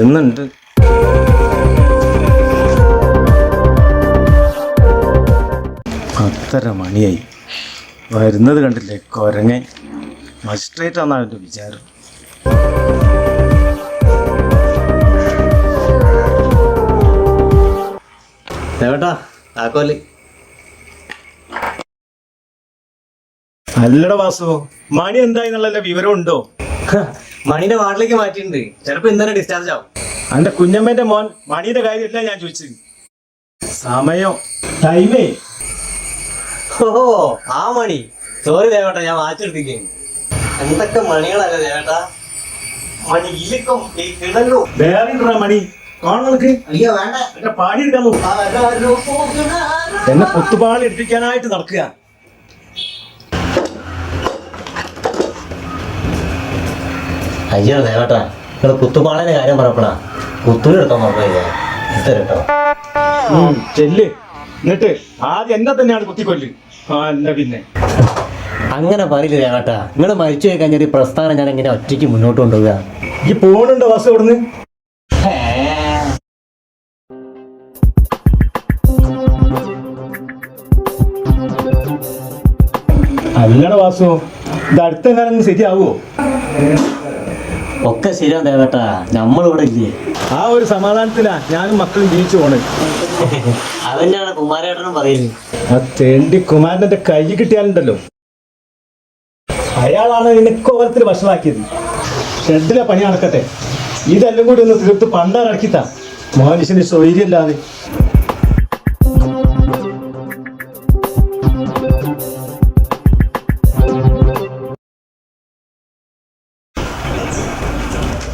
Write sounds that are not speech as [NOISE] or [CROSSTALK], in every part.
വരുന്നുണ്ട്. പത്തര മണിയായി. വരുന്നത് കണ്ടില്ലേ? കൊരങ്ങ മജിസ്ട്രേറ്റ് ആണെന്നാണ് എന്റെ വിചാരം. താക്കോൽ. അല്ലട വാസു മണി എന്തായി എന്നുള്ള വിവരം ഉണ്ടോ മണിന്റെ വാർഡിലേക്ക് മാറ്റിയിട്ടുണ്ട്. ചിലപ്പോ ഇന്നലെ ഡിസ്ചാർജ് ആവും. അന്റെ കുഞ്ഞമ്മേന്റെ മോൻ മണിയുടെ കാര്യമല്ല ഞാൻ ചോദിച്ചത്. സമയം ടൈമേ ഓഹോ ആ മണി. സോറി ദേവേട്ട ഞാൻ വാച്ചെടുത്തിരിക്കുന്നു എന്തൊക്കെ മണികളല്ലേ ദേവേട്ട? മണി ഇലിക്കും ഈ കിണലും വേറെ മണി? കാണുന്നു അയ്യോ വേണ്ട. എന്റെ പാടി എടുക്കാൻ എന്നെ പൊത്തുപാളി എടുപ്പിക്കാനായിട്ട് നടക്കുക അയ്യോ ദേവട്ടാ നിങ്ങൾ കുത്തുപാളന്റെ കാര്യം പറഞ്ഞപ്പോഴാ. കുത്തൂര് എടുക്കാൻ മറന്നില്ല ഇത് കേട്ടോ ചെല്ല്. എന്നിട്ട് ആദ്യം എന്നെ തന്നെയാണ് കുത്തിക്കൊല്ല്. ആ പിന്നെ. അങ്ങനെ പറയില്ല ദേവട്ടാ നിങ്ങൾ മരിച്ചു പോയി കഴിഞ്ഞാൽ ഈ പ്രസ്ഥാനം ഞാൻ എങ്ങനെ ഒറ്റയ്ക്ക് മുന്നോട്ട് കൊണ്ടുപോകുക ഈ പോണുണ്ടോ വാസു ഇവിടുന്ന്? അല്ലട വാസു ഇത് അടുത്ത കാലം ശരിയാവോ ഒക്കെ ശരിയാ ദേവേട്ടാ. നമ്മളിവിടെ ഇല്ലേ? ആ ഒരു സമാധാനത്തിലാ ഞാനും മക്കളും ജീവിച്ചു പോണ്. അതന്നെയാണ് കുമാരേട്ടനും പറയുന്നത് ആ തേണ്ടി കുമാരന്റെ കൈ കിട്ടിയാലുണ്ടല്ലോ. അയാളാണ് നിനക്ക് ഓരത്തിൽ വഷളാക്കിയത്. ഷെഡിലെ പണി നടക്കട്ടെ. ഇതെല്ലാം കൂടി ഒന്ന് തീർത്ത് പണ്ടാറക്കിത്താ. മനുഷ്യന് സ്വൈര്യല്ലാതെ.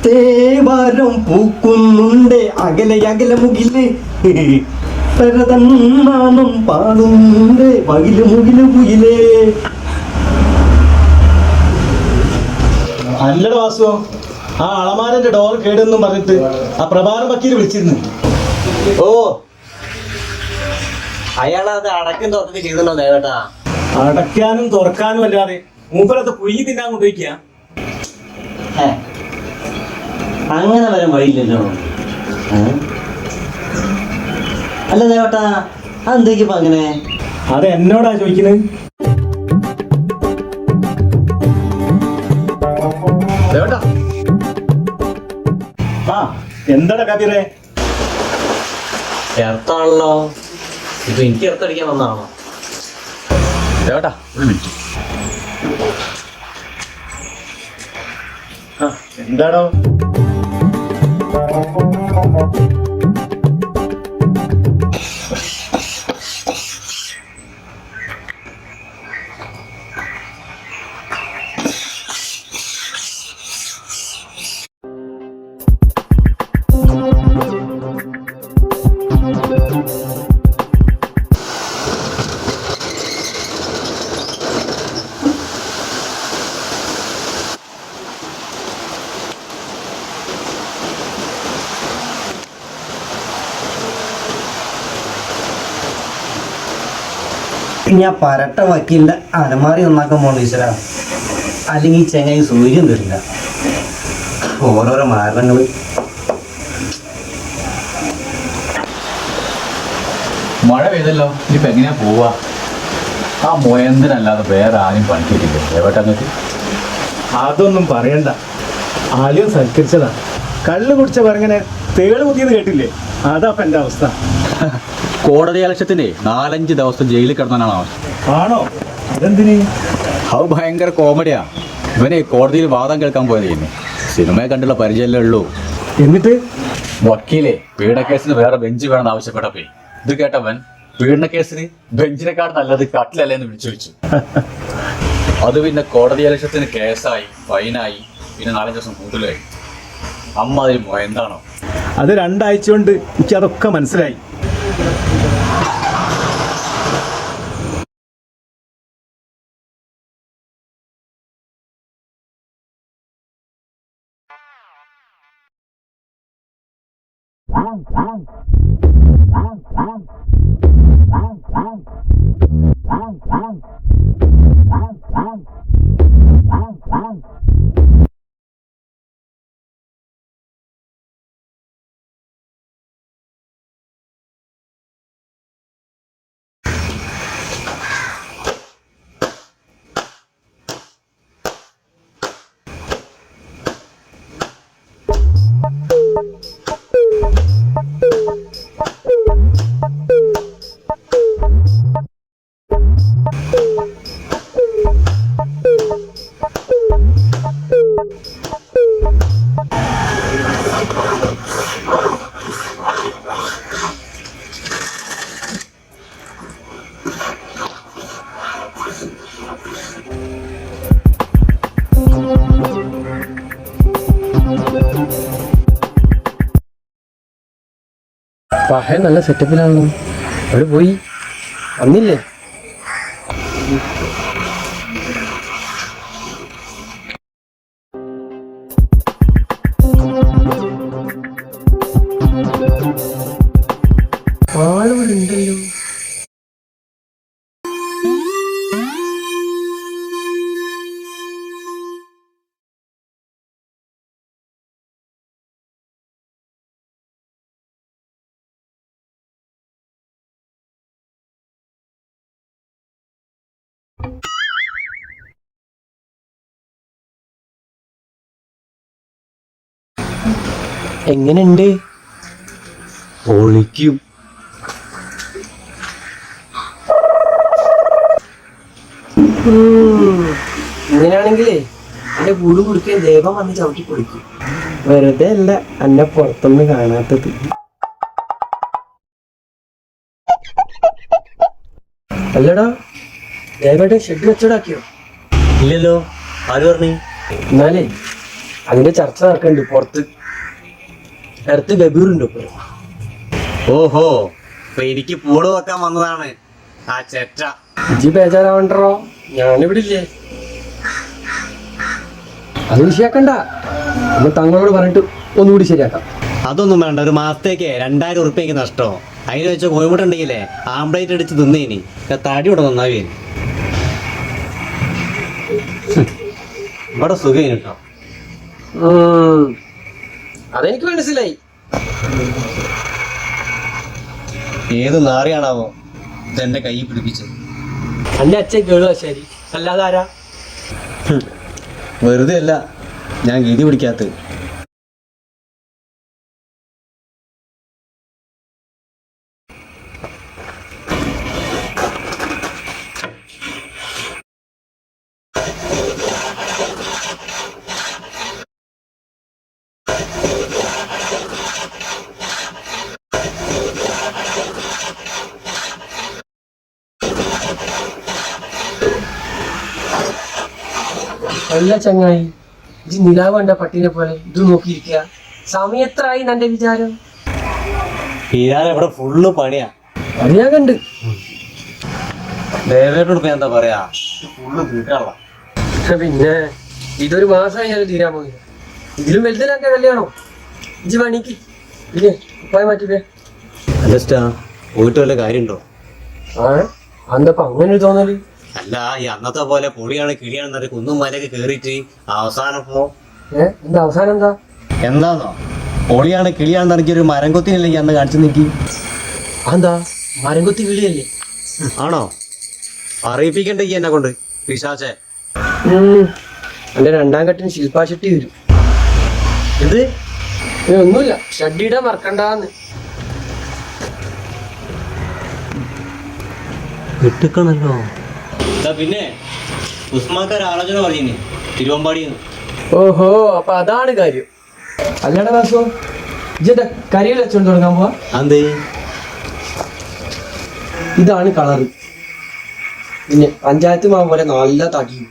തേവാരം പൂക്കുന്നുണ്ട്. അകലെ അകലെ മുകിൽ. പരതന്നാനം പാടുന്നുണ്ട്. മകിൽ മുകിൽ മുകിലേ അല്ലട വാസു. ആ അളമാരന്റെ ഡോർ കേടെന്നും പറഞ്ഞിട്ട് ആ പ്രഭാരം വക്കീൽ വിളിച്ചിരുന്നു. ഓ. അയാളത് അടക്കം തുറക്കൊക്കെ ചെയ്തല്ലോ ദേവേട്ടാ? അടയ്ക്കാനും തുറക്കാനും അല്ലാതെ മൂപ്പരത്ത് പുയ്യി തിന്നാൻ കൊണ്ടുപോയിക്കാ. അങ്ങനെ വരാൻ വഴിയില്ലല്ലോ? അല്ല ദേവട്ടാ അതെന്തൊക്കെ അങ്ങനെ? അത് എന്നോടാ ചോദിക്കുന്നത് ദേവട്ടാ. ആ എന്താടാ കബീറേ ചേർത്താണല്ലോ ഇപ്പൊ എനിക്ക് ചേർത്തടിക്കാൻ വന്നാണോ ദേവട്ടാ ഒരു മിനിറ്റ്. ആ എന്താടോ ഞാൻ പരട്ട വക്കീലിന്റെ അലമാരി നന്നാക്കാൻ പോകണം ഈശ്വരാ അല്ലെങ്കിൽ ഈ ചെങ്ങായി സൂര്യൻ തരില്ല. ഓരോരോ മാരണങ്ങൾ മഴ പെയ്തല്ലോ. ഇനിയിപ്പോ എങ്ങനെയാ പോവാ? ആ മോയന്തിനല്ലാതെ വേറെ ആരും പണിക്കിട്ടില്ല? എവിടെ അങ്ങോട്ട്? അതൊന്നും പറയണ്ട. ആദ്യം സൽക്കരിച്ചതാ. കള്ളു കുടിച്ച പറങ്ങനെ തേൾ കുത്തിയത് കേട്ടില്ലേ? അതാ എന്റെ അവസ്ഥ. [LAUGHS] കോടതി അലക്ഷ്യത്തിന്റെ നാലഞ്ച് ദിവസം ജയിലിൽ കിടന്നാണ് ആണോ? അതെന്തിന്? അത് ഭയങ്കര കോമഡിയാ. ഇവനെ കോടതിയിൽ വാദം കേൾക്കാൻ പോയതേന്ന് സിനിമയെ കണ്ടുള്ള പരിചയമല്ലേ ഉള്ളൂ. എന്നിട്ട്? വക്കീലെ പീഡക്കേസിന് വേറെ ബെഞ്ച് വേണമെന്ന് ആവശ്യപ്പെട്ടപ്പേ. ഇത് കേട്ടവൻ പീഡനക്കേസിന് ബെഞ്ചിനെക്കാൾ നല്ലത് കട്ടിലല്ലേ എന്ന് വിളിച്ചു വെച്ചു അത് പിന്നെ കോടതി അലക്ഷ്യത്തിന് കേസായി ഫൈനായി പിന്നെ നാലഞ്ച് ദിവസം കൂടുതലായി. അമ്മ അതിൽ എന്താണോ? അത് രണ്ടാഴ്ച കൊണ്ട് എനിക്ക് അതൊക്കെ മനസ്സിലായി. പഹ നല്ല സെറ്റപ്പിലാണല്ലോ അവിടെ പോയി. വന്നില്ലേ? എങ്ങനെയുണ്ട്? ഒളിക്കും ഇങ്ങനെയാണെങ്കിലേ എന്റെ കൂട് കുടിക്കാൻ ദേവം വന്ന് ചവിട്ടി കുടിക്കും വെറുതെ അല്ല എന്നെ പുറത്തൊന്നും കാണാത്തത്. അല്ലടാ ദേവയുടെ ഷെഡ് കച്ചവടാക്കിയോ ഇല്ലല്ലോ. ആര് പറഞ്ഞു? എന്നാലേ അതിന്റെ ചർച്ച നടക്കണ്ട് പുറത്ത്. അടുത്ത് ഗബീറുണ്ട് ഓഹോ അപ്പൊ എനിക്ക് പൂട് വെക്കാൻ വന്നതാണ്. ആ ചെറ്റ. ഇജി ബേജാറാവണ്ടോ ഞാനിവിടെ ഇല്ലേ. അത് വിഷയാക്കണ്ട. നമ്മൾ തങ്ങളോട് പറഞ്ഞിട്ട് ഒന്നുകൂടി ശരിയാക്കാം. അതൊന്നും വേണ്ട ഒരു മാസത്തേക്ക് രണ്ടായിരം ഉറുപ്പ്യക്ക് നഷ്ടോ. അതിന് വെച്ച കോഴിമുട്ട ഉണ്ടെങ്കിലേ ആംപ്ലേറ്റ് അടിച്ച് തിന്നേനി. തടി ഇവിടെ നന്നാവേ ഇവിടെ സുഖം കേട്ടോ. അതെനിക്ക് മനസ്സിലായി. ഏത് നാറിയാണാവോ ഇതെന്റെ കൈ പിടിപ്പിച്ചത്? എന്റെ അച്ഛൻ കേളുക ശരി അല്ലാതെ ആരാ വെറുതെ അല്ല ഞാൻ ഗതി പിടിക്കാത്തത്. അല്ല ചങ്ങായി ഇത് നിലാവ് കണ്ട പട്ടീനെ പോലെ ഇത് നോക്കിയിരിക്കുക. സമയത്രായി എന്റെ വിചാരം? ഇവിടെ ഫുള്ള് പണിയാ. പണിയാ കണ്ട്. ദേവേട്ടോട് ഇപ്പൊ എന്താ പറയാ? ഫുള്ള് പിന്നെ ഇതൊരു മാസമായി ഞാൻ തീരാൻ പോയി ഇതിലും വലുതിലാക്കാൻ കല്യാണോ? ഇജ് പണിക്ക്. ഇല്ലേ ഉപ്പായ മാറ്റിപ്പേ അല്ലസ്റ്റാ പോയിട്ട് വല്ല കാര്യമുണ്ടോ? ആ അങ്ങനെ തോന്നൽ? അല്ല ഈ അന്നത്തെ പോലെ പൊളിയാണ് കിളിയാണെന്നൊരു കുന്നും മലയൊക്കെ കേറിയിട്ട് അവസാനം പോ എന്താ അവസാനം എന്താ? എന്താന്നോ? പൊളിയാണ് കിളിയാണെന്ന് എനിക്കൊരു മരം കൊത്തിനില്ലെങ്കിൽ അന്ന് കാണിച്ചു നിൽക്കി എന്താ മരം കിളിയല്ലേ? ആണോ? അറിയിപ്പിക്കണ്ടേ ഈ എന്നെ കൊണ്ട് പിശാച്ചേ എന്റെ രണ്ടാം കെട്ടിന് ശില്പാ ഷെട്ടി വരും. ഇത് ഒന്നുമില്ല. ഷഡ്ഡിയുടെ മറക്കണ്ടെന്ന് കിട്ടിക്കണല്ലോ. പിന്നെ? ഉസ്മാക്കാർ ആലോചന പറഞ്ഞു തിരുവമ്പാടി ഓഹോ അപ്പൊ അതാണ് കാര്യം. അല്ലടാ ഇജെന്താ കരിയിൽ വെച്ചോണ്ട് തുടങ്ങാൻ പോവാ? അന്തേ ഇതാണ് കളർ പിന്നെ പഞ്ചായത്ത് മാവ് പോലെ നല്ല തടിയും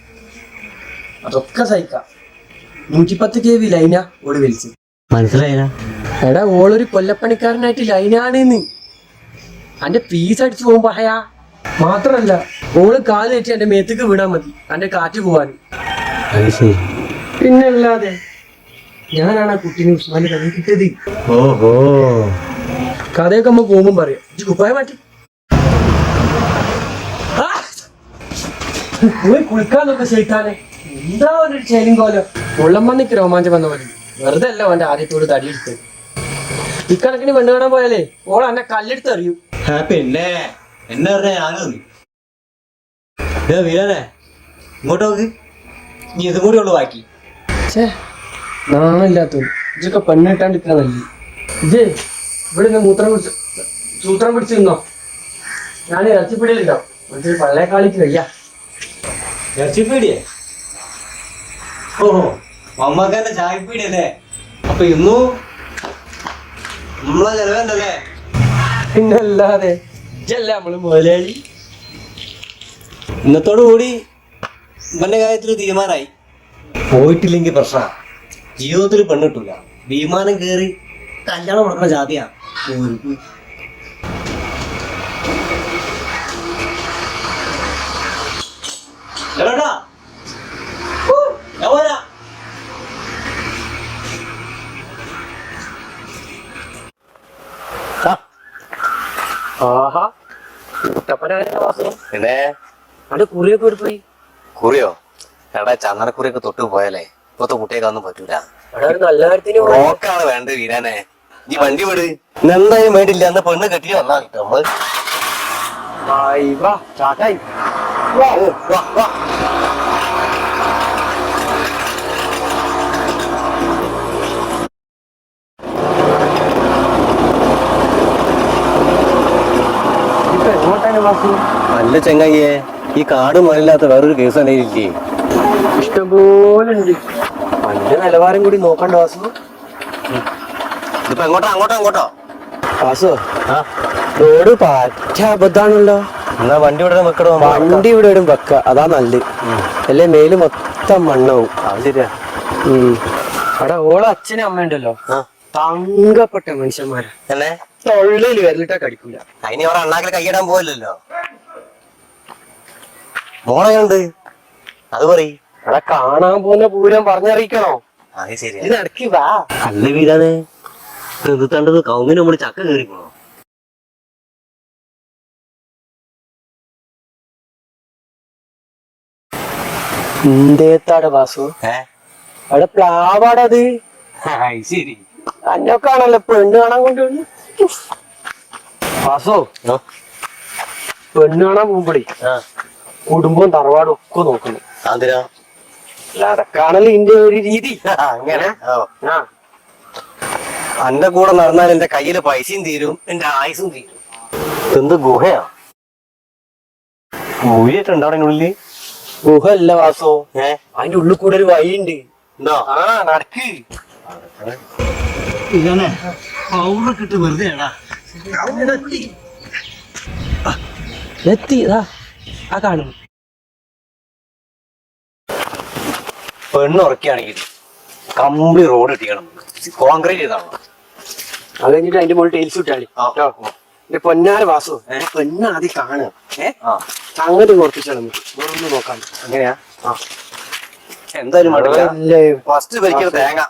അതൊക്കെ സഹിക്കാം. നൂറ്റിപ്പത്ത് കെ വി ലൈന ഓൾ വലിച്ചു മനസ്സിലായില്ല. എടാ ഓളൊരു കൊല്ലപ്പണിക്കാരനായിട്ട് ലൈനാണെന്ന്. അന്റെ പീസ് അടിച്ചു പോകുമ്പോ ഹയാ മാത്രല്ല ഓൾ കാൽ തെറ്റി എന്റെ മേത്തേക്ക് വീണാ മതി അന്റെ കാറ്റ് പോവാൻ പിന്നല്ലാതെ പിന്നെ അല്ലാതെ ഞാനാണ് ആ കുട്ടീനെ ഉസ്മാന്റെ കഥ കിട്ടിയത്. ഓഹോ. കഥയൊക്കെ നമ്മ പോകുമ്പോ പറയാം. കുപ്പായ മാറ്റി! പോയി കുളിക്കാന്നൊക്കെ ചെയ്താനെ എന്താ ഒരു ചേലും കോലം? ഉള്ളമ്മന്നിക്ക് രോമാഞ്ചം വന്ന പോലെ. വെറുതെ അല്ല അവന്റെ ആദ്യത്തോട് തടിയെടുത്ത് ഇക്കണക്കിന് പെണ്ണ് കാണാൻ പോയാലേ ഓൾ എന്നെ കല്ലെടുത്ത് അറിയൂ പിന്നെ? എന്നെ പറഞ്ഞ ഞാനും അറിയും ഏ വീരനെ ഇങ്ങോട്ട് നോക്ക്. നീ ഇതും കൂടി ഉള്ളു ബാക്കി. നാണില്ലാത്ത ഇതൊക്കെ പെണ്ണിട്ടാണ്ട് നല്ല ഇജേ ഇവിടെ നിന്ന് മൂത്രം പിടിച്ച് സൂത്രം പിടിച്ചിരുന്നോ ഞാൻ ഇറച്ചിപ്പിടിയിലുണ്ടാവും മറ്റൊരു പള്ളേക്കാളിക്ക് വയ്യ. ഇറച്ചിപ്പീടിയേ? ഓഹോ മമ്മക്കാന്റെ ചായപ്പീടിയല്ലേ? അപ്പൊ ഇന്നു നമ്മളെ ചെലവേണ്ടല്ലേ പിന്നല്ലാതെ ഇജ്ജല്ലേ നമ്മൾ മുതലാളി. ഇന്നത്തോടു കൂടി ഇവന്റെ കാര്യത്തിൽ തീരുമാനമായി പോയിട്ടില്ലെങ്കിൽ പ്രശ്ന. ജീവിതത്തിൽ പെണ്ണിട്ടില്ല വിമാനം കയറി കല്യാണം നടക്കുന്ന ജാതിയാ. പിന്നെ? അവിടെ കുറിയൊക്കെ എടുത്ത് പോയി? കുറിയോ? എടാ ചന്ദനക്കുറിയൊക്കെ തൊട്ട് പോയാലേ ഇപ്പത്തെ കുട്ടിയൊക്കെ പറ്റൂല. അവിടെ ഒരു നല്ല കാര്യത്തിന്. റോക്കാണ് വേണ്ടത് വീരാനെ. നീ വണ്ടി വിട്. എന്തായാലും വേണ്ടില്ല. എന്ന പെണ്ണ് കെട്ടി വന്നാ കിട്ടും നമ്മൾ. ആയി വാ ചാട്ടായി വാ, വാ, വാ. ഇപ്പൊ നല്ല ചെങ്ങയ്യേ ഈ കാട് മുതലില്ലാത്ത വേറൊരു കേസ് അല്ലേ ഇഷ്ടംപോലെ ഉണ്ട്. പണ്ട് നിലവാരം കൂടി നോക്കണ്ട വാസു. ഇതിപ്പോ എങ്ങോട്ടാ? അങ്ങോട്ടോ അങ്ങോട്ടോ? വാസു റോഡ് പറ്റ അബദ്ധാണല്ലോ. എന്നാ വണ്ടി ഇവിടെ വെക്കടോ? വണ്ടി ഇവിടെ ഇടും വെക്ക. അതാ നല്ലത്. അല്ലേ മേൽ മൊത്തം മണ്ണാവും. അത് ശരിയാ. അവിടെ ഓളെ അച്ഛനും അമ്മയുണ്ടല്ലോ. തങ്കപ്പെട്ട മനുഷ്യന്മാരാ. എന്നെ? തൊള്ളിൽ വരലിട്ടാ കടിക്കൂല. അതിന് അവർ അണ്ണാക്കിൽ കൈയിടാൻ പോവില്ലല്ലോ. മോളെയുണ്ട് അത് പറയ്. അവിടെ കാണാൻ പോകുന്ന പൂരം പറഞ്ഞറിയിക്കണോ? അത് ശരി ഇത് നടക്കി വാ. അല്ല വീരാനെ നിർത്തണ്ടത് കൗങ്ങിന് നമ്മൾ ചക്ക കയറി പോണോ? എന്തേത്താടെ വാസു? അവിടെ പ്ലാവാടത്. ശരി. അന്നൊക്കെ ആണല്ലോ പെണ്ണ് കാണാൻ കൊണ്ടുവന്നു. വാസു. പെണ്ണ് കാണാൻ പോകുമ്പോഴേ കുടുംബവും തറവാടും ഒക്കെ നോക്കുന്നു. അതിനാ അതൊക്കെയാണല്ലോ ഇന്റെ ഒരു രീതി. അങ്ങനെ. അന്റെ കൂടെ നടന്നാൽ എന്റെ കയ്യിൽ പൈസയും തീരും എന്റെ ആയുസും തീരും. എന്ത് ഗുഹയാ? ഗുഹയായിട്ടുണ്ട് അവിടെ ഗുഹ അല്ല വാസോ. ഏ? അതിന്റെ ഉള്ളിൽ കൂടെ ഒരു വഴിയുണ്ട്. എന്താ ആ നടക്ക്. ഇങ്ങനെ പൗഡർ കിട്ട് വെറുതെ എത്തി. ഇതാ ആ കാണും പെണ്ണ് ഉറക്കുകയാണെങ്കിൽ കംപ്ലീറ്റ് റോഡ് ഇട്ടിക്കണം കോൺക്രീറ്റ് ചെയ്താണ് അത് കഴിഞ്ഞിട്ട് അതിന്റെ മുകളിൽ ടൈൽസ് ഇട്ടാളി എന്റെ പൊന്നാര വാസു പെണ്ണ് ആദ്യം കാണുക. ഏ? ആ. സംഗതി കുറപ്പിച്ചാൽ നമുക്ക് വേറൊന്നും നോക്കാം അങ്ങനെയാ? എന്തായാലും ഫസ്റ്റ് ഭരിക്കുന്ന തേങ്ങ.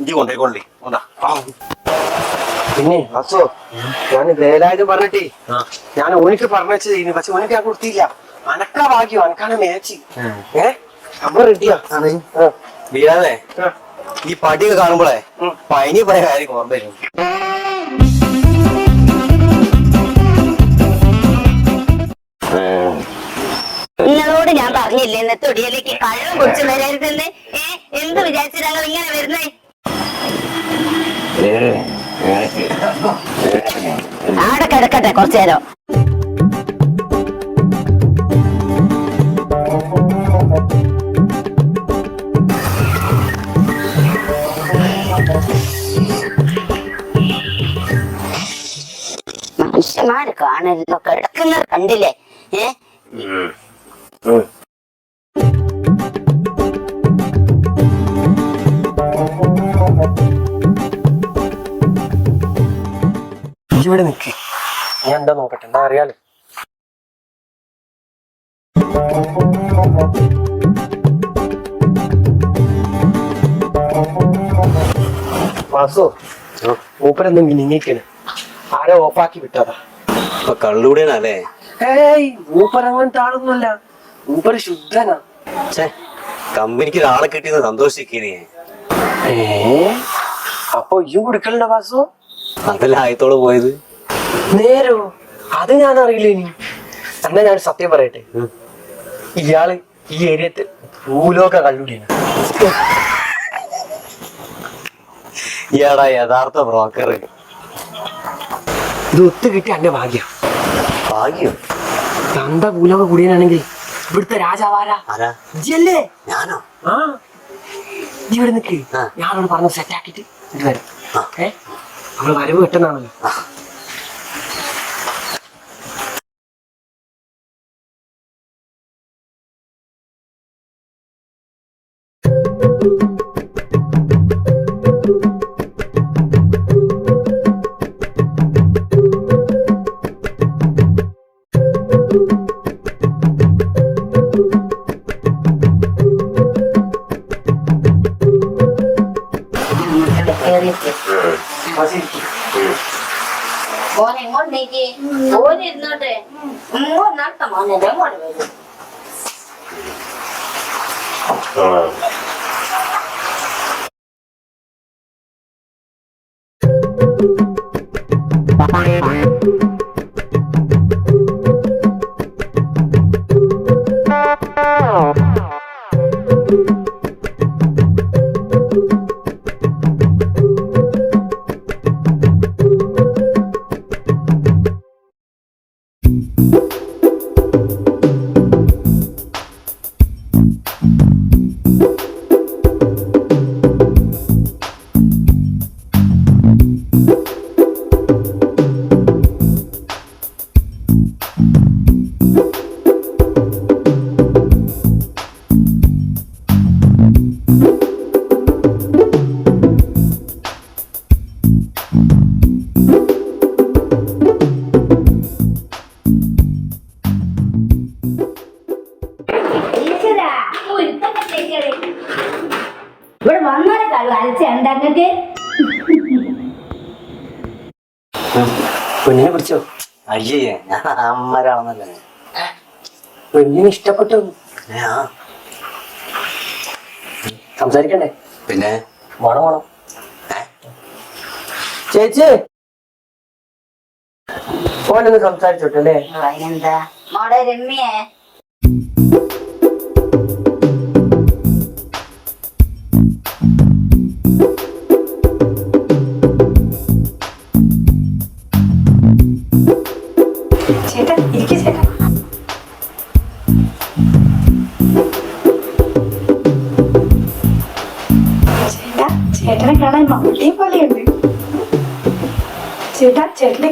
ഇഞ്ചി കൊണ്ടേക്കൊള്ളി കൊണ്ടാ. പിന്നെ വാസു ഞാൻ വേലായത് പറഞ്ഞിട്ടേ. ഞാൻ ഓനിക്ക് പറഞ്ഞിട്ട് പക്ഷെ ഓനിക്ക് ഞാൻ കൊടുത്തില്ല. അനക്കാ ഭാഗ്യം അനക്കാണ് മാച്ച്. ഏ? അമ്മ റെഡിയാ വീരാനെ ഈ പടിയൊക്കെ കാണുമ്പോഴേ പനി പോയ കാര്യം ഓർമ്മ വരും. നിങ്ങളോട് ഞാൻ പറഞ്ഞില്ലേ തൊടിയിലേക്ക് കള്ളം കുടിച്ചു വരരുതെന്ന് ഏ? എന്ത് വിചാരിച്ചിട്ടാണ് ഇങ്ങനെ വരുന്നേ? ആടെ കിടക്കട്ടെ കുറച്ചു നേരം. മനുഷ്യന്മാര് കാണരുതോ. കിടക്കുന്നത് കണ്ടില്ലേ? ഏ? ഇവിടെ നിക്ക്. ഞാൻ എന്താ നോക്കട്ടെ? എന്താ അറിയാലോ. വാസു മൂപ്പരെന്തും മിനിങ്ങിക്കണ് ആരെ ഓഫാക്കി വിട്ടതാ? ഇപ്പൊ കള്ളുകൂടിയാണല്ലേ ഏയ് മൂപ്പർ അങ്ങനത്തെ ആളൊന്നുമല്ല. മൂപ്പര് ശുദ്ധനാ. ഛേ കമ്പനിക്ക് ഒരാളെ കിട്ടിയെന്ന് സന്തോഷിക്കുന്നേ ഏ? അപ്പൊ ഇയും കൊടുക്കലുണ്ട വാസു? അതല്ല ആയത്തോൾ പോയത്. നേരോ? അത് ഞാൻ അറിയില്ല ഇനി. എന്നാ ഞാൻ സത്യം പറയട്ടെ? ഇയാൾ ഈ ഏരിയത്തിൽ ഭൂലോക കണ്ടുപിടിയാണ് ഇയാടാ യഥാർത്ഥ ബ്രോക്കർ ഇത് ഒത്തു കിട്ടിയ എന്റെ ഭാഗ്യം. ഭാഗ്യം? തന്ത ഭൂലോക കുടിയനാണെങ്കിൽ ഇവിടുത്തെ രാജാവാരാ? ഇജ്ജല്ലേ? ഞാനോ? ആ. ഇവിടെ നിൽക്ക് ഞാനോട് പറഞ്ഞു സെറ്റാക്കിട്ട് വരാം. ഏ? നമ്മൾ വരവ് കിട്ടുന്നാണല്ലോ മോനെ ഈശ്വരാ, പെണ്ണിനെ ഇഷ്ടപ്പെട്ടു. സംസാരിക്കണ്ടേ? പിന്നെ? വേണം വേണം? ചേച്ചി! ഫോണിന്ന് സംസാരിച്ചോട്ടല്ലേ അതിനെന്താ? മോടെ രമ്യേ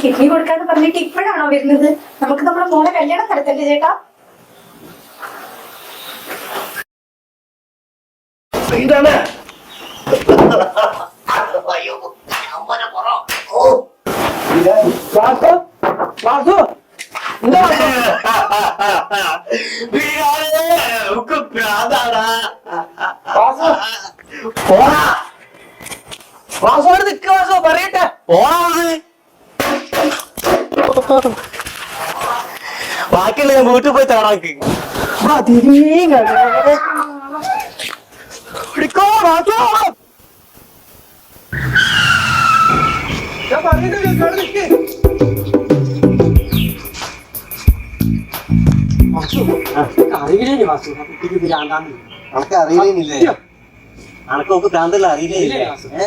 കിഡ്നി കൊടുക്കാന്ന് പറഞ്ഞിട്ട് ഇപ്പോഴാണോ വരുന്നത്? നമുക്ക് നമ്മുടെ മോളെ കല്യാണം നടത്തല്ലേ ചേട്ടാ? വാസു വാസു. എന്താ വാസു? വാസു. അവിടെ നിൽക്കുക വാസു. പറയട്ടെ. ബാക്കിയുള്ള ഞാൻ വീട്ടിൽ പോയി തേടാക്ക് ഞാൻ പറഞ്ഞിട്ട് കേൾക്കാതെ നിൽക്ക് വാസു അറിയില്ലേ നമുക്ക് അറിയില്ലേ അനക്ക് നോക്ക് ഭ്രാന്തല്ല അറിയില്ലേ